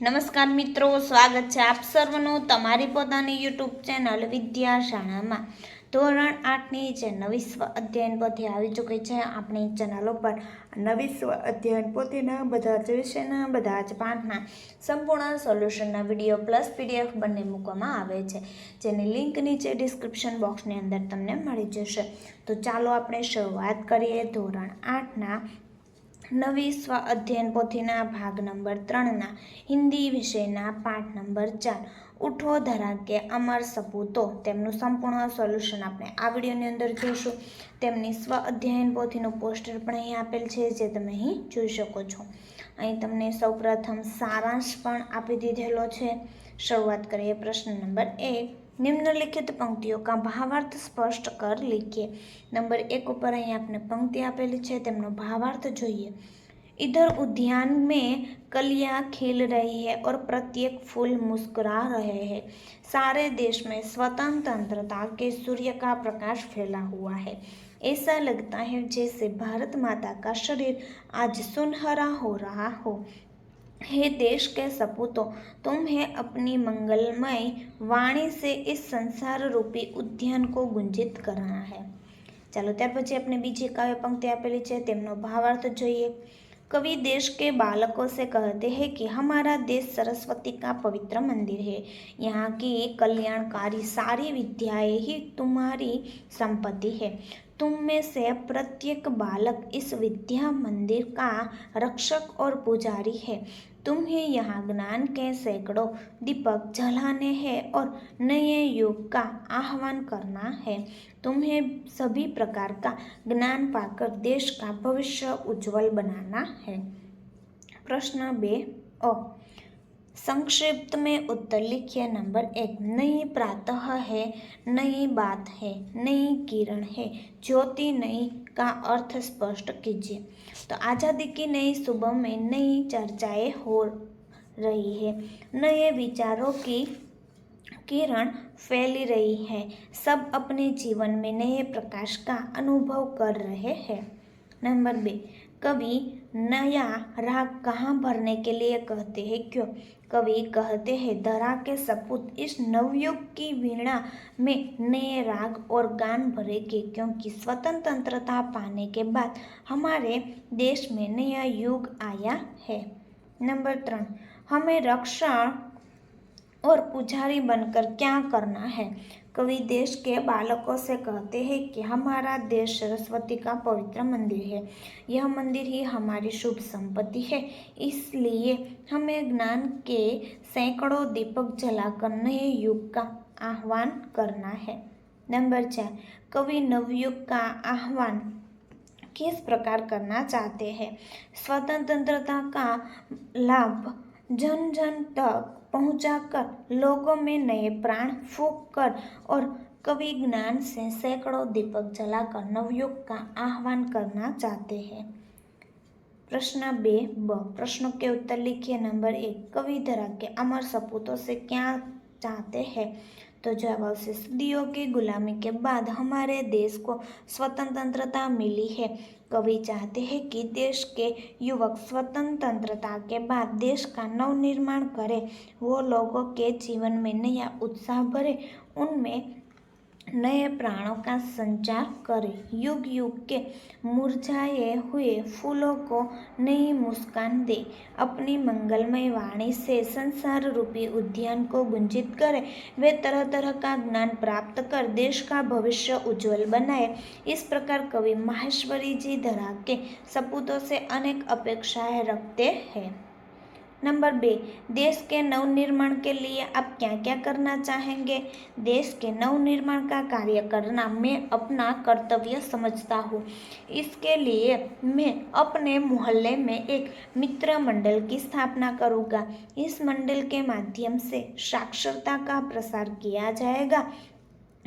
નમસ્કાર મિત્રો, સ્વાગત છે આપ સર્વનું તમારી પોતાની યુટ્યુબ ચેનલ વિદ્યાશાળામાં. ધોરણ આઠની જે નવી સ્વ અધ્યયન પોથી આવી ચૂકી છે, આપણી ચેનલ ઉપર નવી સ્વ અધ્યયન પોથીના બધા જ વિષયના, બધા જ પાઠના સંપૂર્ણ સોલ્યુશનના વીડિયો પ્લસ પીડીએફ બંને મૂકવામાં આવે છે. જેની લિંક નીચે ડિસ્ક્રિપ્શન બોક્સની અંદર તમને મળી જશે. તો ચાલો આપણે શરૂઆત કરીએ ધોરણ આઠના નવી સ્વ અધ્યયન પોથીના ભાગ નંબર ત્રણના હિન્દી વિષયના પાઠ નંબર ચાર. ઉઠો ધરા કે અમર સપૂતો તેમનું સંપૂર્ણ સોલ્યુશન આપણે આ વિડીયોની અંદર જોઈશું. તેમની સ્વ અધ્યયન પોથીનું પોસ્ટર પણ અહીં આપેલ છે જે તમે અહીં જોઈ શકો છો. અહીં તમને સૌપ્રથમ સારાંશ પણ આપી દીધેલો છે. શરૂઆત કરીએ પ્રશ્ન નંબર એક. निम्नलिखित पंक्तियों का भावार्थ स्पष्ट कर लिखिए नंबर एक ઉપર અહીં આપને પંક્તિ આપેલી છે તેમનો ભાવાર્થ જોઈએ इधर उद्यान में कलियां खिल रही है और प्रत्येक फूल मुस्कुरा रहे हैं सारे देश में स्वतंत्रता के सूर्य का प्रकाश फैला हुआ है ऐसा लगता है जैसे भारत माता का शरीर आज सुनहरा हो रहा हो हे देश के सपूतों तुम्हें अपनी मंगलमय वाणी से इस संसार रूपी उद्यान को गुंजित करना है ચાલો ત્યાર પછી આપણે બીજી કાવ્ય પંક્તિ આપેલી છે તેમનો ભાવાર્થ જોઈએ कवि देश के बालकों से कहते हैं कि हमारा देश सरस्वती का पवित्र मंदिर है यहाँ की कल्याणकारी सारी विद्याएं ही तुम्हारी संपत्ति है तुम में से प्रत्येक बालक इस विद्या मंदिर का रक्षक और पुजारी है। तुम्हें यहाँ ज्ञान के सैकड़ों दीपक जलाने हैं और नए युग का आह्वान करना है। तुम्हें सभी प्रकार का ज्ञान पाकर देश का भविष्य उज्जवल बनाना है। प्रश्न बे ओ संक्षिप्त में उत्तर लिखिए। नंबर एक, नई प्रातः है, नई बात है, नई किरण है। ज्योति नई का अर्थ स्पष्ट कीजिए। तो आज़ादी की नई सुबह में नई चर्चाएँ हो रही है। नए विचारों की किरण फैली रही है। सब अपने जीवन में नए प्रकाश का अनुभव कर रहे हैं। नंबर बे कवि नया राग कहाँ भरने के लिए कहते हैं? क्यों? कवि कहते हैं, धरा के सपूत, इस नवयुग की वीणा में नए राग और गान भरेंगे, क्योंकि स्वतंत्रता पाने के बाद हमारे देश में नया युग आया है। नंबर तीन, हमें रक्षा और पुजारी बनकर क्या करना है? कवि देश के बालकों से कहते हैं कि हमारा देश सरस्वती का पवित्र मंदिर है। यह मंदिर ही हमारी शुभ संपत्ति है। इसलिए हमें ज्ञान के सैकड़ों दीपक जलाकर नए युग का आह्वान करना है। नंबर चार, कवि नवयुग का आह्वान किस प्रकार करना चाहते हैं? स्वतंत्रता का लाभ जन जन तक पहुंचाकर लोगों में नए प्राण फूक कर और कवि ज्ञान से सैकड़ों दीपक जलाकर नवयुग का आह्वान करना चाहते हैं। प्रश्न बे ब प्रश्नों के उत्तर लिखिए। नंबर एक, कवि धरा के अमर सपूतों से क्या चाहते हैं? तो जवाब से सदियों की गुलामी के बाद हमारे देश को स्वतंत्रता मिली है, कवि चाहते हैं कि देश के युवक स्वतंत्रता के बाद देश का नव निर्माण करें। वो लोगों के जीवन में नया उत्साह भरे, उनमें नए प्राणों का संचार करें युग युग के मुरझाए हुए फूलों को नई मुस्कान दे अपनी मंगलमय वाणी से संसार रूपी उद्यान को गुंजित करें वे तरह तरह का ज्ञान प्राप्त कर देश का भविष्य उज्जवल बनाए इस प्रकार कवि माहेश्वरी जी धरा के सपूतों से अनेक अपेक्षाएँ रखते हैं नंबर बे, देश के नवनिर्माण के लिए आप क्या क्या करना चाहेंगे? देश के नवनिर्माण का कार्य करना मैं अपना कर्तव्य समझता हूँ। इसके लिए मैं अपने मोहल्ले में एक मित्र मंडल की स्थापना करूँगा। इस मंडल के माध्यम से साक्षरता का प्रसार किया जाएगा।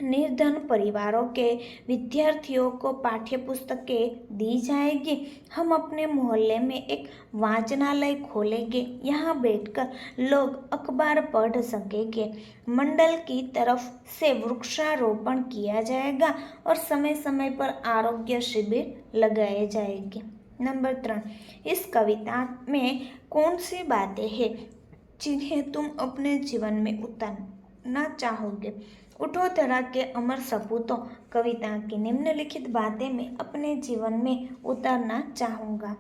निर्धन परिवारों के विद्यार्थियों को पाठ्य पुस्तकें दी जाएगी। हम अपने मोहल्ले में एक वाचनालय खोलेंगे। यहाँ बैठकर लोग अखबार पढ़ सकेंगे। मंडल की तरफ़ से वृक्षारोपण किया जाएगा और समय समय पर आरोग्य शिविर लगाए जाएँगे। नंबर तीन, इस कविता में कौन सी बातें हैं जिन्हें तुम अपने जीवन में उतारना चाहोगे? उठो तरह के अमर सपूतों, कविता की निम्नलिखित बातें मैं अपने जीवन में उतारना चाहूँगा।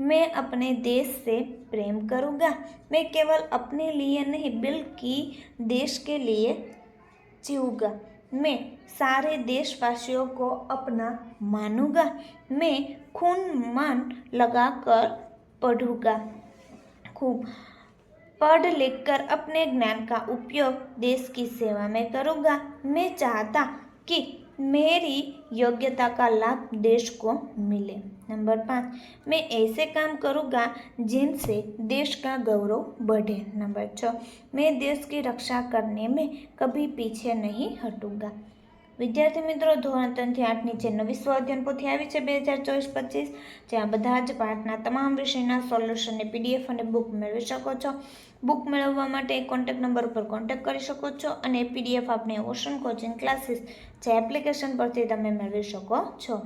मैं अपने देश से प्रेम करूँगा। मैं केवल अपने लिए नहीं बल्कि देश के लिए जीऊँगा। मैं सारे देशवासियों को अपना मानूँगा। मैं खून मान लगाकर पढ़ूँगा। खूब पढ़ लिख कर अपने ज्ञान का उपयोग देश की सेवा में करूँगा। मैं चाहता कि मेरी योग्यता का लाभ देश को मिले। नंबर पाँच, मैं ऐसे काम करूँगा जिनसे देश का गौरव बढ़े। नंबर छः, मैं देश की रक्षा करने में कभी पीछे नहीं हटूँगा। વિદ્યાર્થી મિત્રો, ધોરણ ત્રણથી આઠની જે નવી સ્વાધ્યાયન પોથી આવી છે બે હજાર ચોવીસ પચીસ, જ્યાં બધા જ પાઠના તમામ વિષયના સોલ્યુશનને પીડીએફ અને બુક મેળવી શકો છો. બુક મેળવવા માટે કોન્ટેક નંબર ઉપર કોન્ટેક્ટ કરી શકો છો અને પીડીએફ આપણે ઓશન કોચિંગ ક્લાસીસ જે એપ્લિકેશન પરથી તમે મેળવી શકો છો.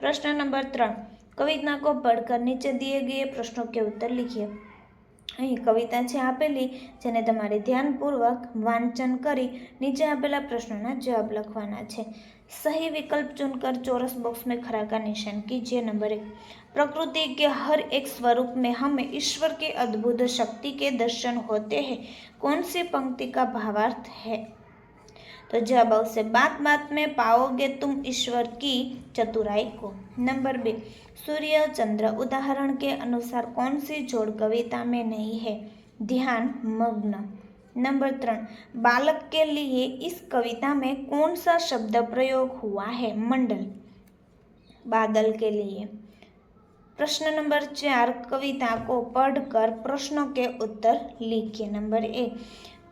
પ્રશ્ન નંબર ત્રણ કવિતા કો પડકર નીચે દિયે ગયે પ્રશ્નો કે ઉત્તર લિખીએ? અહીં કવિતા છે આપેલી જેને તમારે ધ્યાનપૂર્વક વાંચન કરી નીચે આપેલા પ્રશ્નોના જવાબ લખવાના છે सही विकल्प चुनकर चौरस बॉक्स में खड़ा का निशान कीजिए नंबर एक प्रकृति के हर एक स्वरूप में हमें ईश्वर की अद्भुत शक्ति के दर्शन होते हैं कौन सी पंक्ति का भावार्थ है तो जब उसे बात बात में पाओगे तुम ईश्वर की चतुराई को। नंबर बी, सूर्य चंद्र उदाहरण के अनुसार कौन सी जोड़ कविता में नहीं है? ध्यान, मग्न। नंबर त्रण बालक के लिए इस कविता में कौन सा शब्द प्रयोग हुआ है? मंडल। बादल के लिए। प्रश्न नंबर चार, कविता को पढ़कर प्रश्नों के उत्तर लिखिए। नंबर एक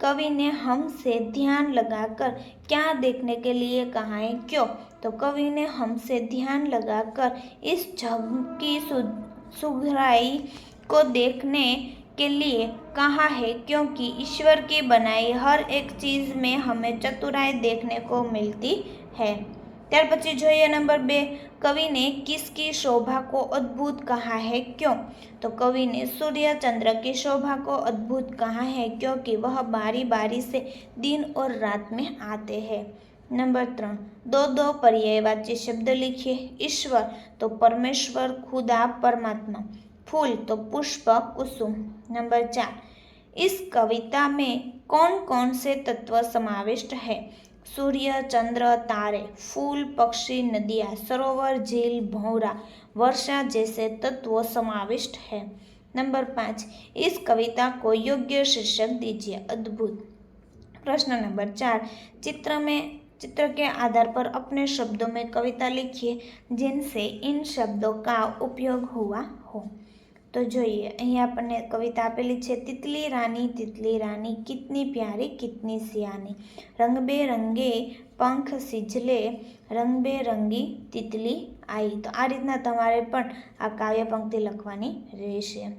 कवि ने हमसे ध्यान लगाकर क्या देखने के लिए कहा है, क्यों? तो कवि ने हमसे ध्यान लगाकर इस जग की सुधराई को देखने के लिए कहा है, क्योंकि ईश्वर की बनाई हर एक चीज़ में हमें चतुराई देखने को मिलती है। ત્યાર પછી જોઈએ नंबर बे कवि ने किसकी शोभा को अद्भुत कहा है क्यों तो कवि ने सूर्य चंद्र की शोभा को अद्भुत कहा है क्योंकि वह बारी बारी से दिन और रात में आते हैं नंबर तीन दो दो पर्यायवाची शब्द लिखिए ईश्वर तो परमेश्वर खुदा परमात्मा फूल तो पुष्प कुसुम नंबर चार इस कविता में कौन कौन से तत्व समाविष्ट है सूर्य, चंद्र, तारे, फूल, पक्षी, नदियाँ, सरोवर, झील भौरा वर्षा जैसे तत्व समाविष्ट है। नंबर पाँच, इस कविता को योग्य शीर्षक दीजिए। अद्भुत। प्रश्न नंबर चार, चित्र में, चित्र के आधार पर अपने शब्दों में कविता लिखिए, जिनसे इन शब्दों का उपयोग हुआ हो। તો જોઈએ અહીંયા આપણને કવિતા આપેલી છે તિતલી રાની તિતલી રાની કિતની પ્યારી કિતની સિયાની રંગબેરંગે પંખ સિજલે રંગબેરંગી તિતલી आई તો આ રીતના તમારે પણ આ કાવ્ય પંક્તિ લખવાની રહેશે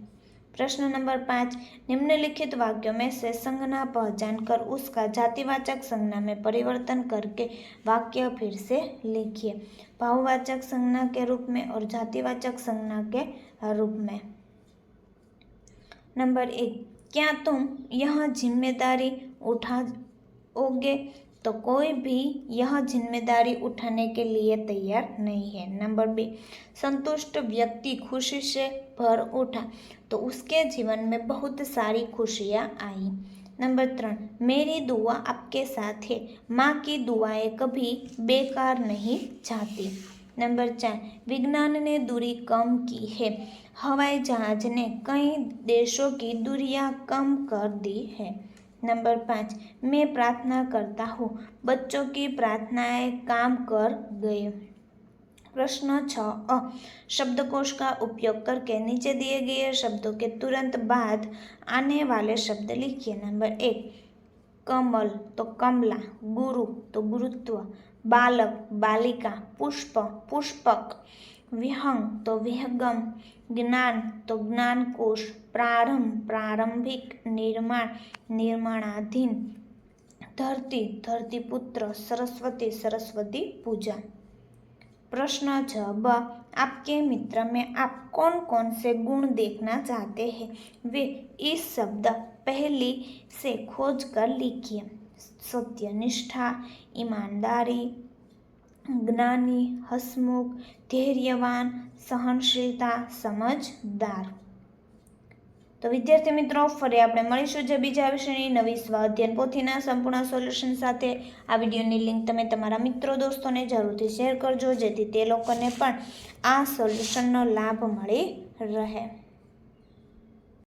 प्रश्न नंबर पाँच निम्नलिखित वाक्यों में से संज्ञा पहचान कर उसका जातिवाचक संज्ञा में परिवर्तन करके वाक्य फिर से लिखिए भाववाचक संज्ञा के रूप में और जातिवाचक संज्ञा के रूप में नंबर एक, क्या तुम यह ज़िम्मेदारी उठाओगे तो कोई भी यह ज़िम्मेदारी उठाने के लिए तैयार नहीं है। नंबर बी, संतुष्ट व्यक्ति खुशी से भर उठा तो उसके जीवन में बहुत सारी खुशियाँ आई। नंबर त्रण मेरी दुआ आपके साथ है। माँ की दुआएँ कभी बेकार नहीं जाती। नंबर चार, विज्ञान ने दूरी कम की है। हवाई जहाज़ ने कई देशों की दूरियाँ कम कर दी है। नंबर पाँच, मैं प्रार्थना करता हूँ, बच्चों की प्रार्थनाएँ काम कर गए। प्रश्न छ शब्दकोश का उपयोग करके नीचे दिए गए शब्दों के तुरंत बाद आने वाले शब्द लिखिए। नंबर एक, कमल तो कमला, गुरु तो गुरुत्व। बालक, बालिका, पुष्प, पुष्पक। विहंग तो विहगम, ज्ञान तो ज्ञानकोश, प्रारंभ, प्रारंभिक निर्माण, निर्माणाधीन। धरती धरती पुत्र सरस्वती सरस्वती पूजा। प्रश्न छ, ब, आपके मित्र में आप कौन कौन से गुण देखना चाहते हैं? वे इस शब्द पहली से खोज कर लिखिए। સત્યનિષ્ઠા, ઈમાનદારી, જ્ઞાની, હસમુખ, ધૈર્યવાન, સહનશીલતા, સમજદાર. તો વિદ્યાર્થી મિત્રો, ફરી આપણે મળીશું જે બીજા વિષયની નવી સ્વાધ્યાયન પોથીના સંપૂર્ણ સોલ્યુશન સાથે. આ વિડીયોની લિંક તમે તમારા મિત્રો દોસ્તોને જરૂરથી શેર કરજો, જેથી તે લોકોને પણ આ સોલ્યુશનનો લાભ મળી રહે.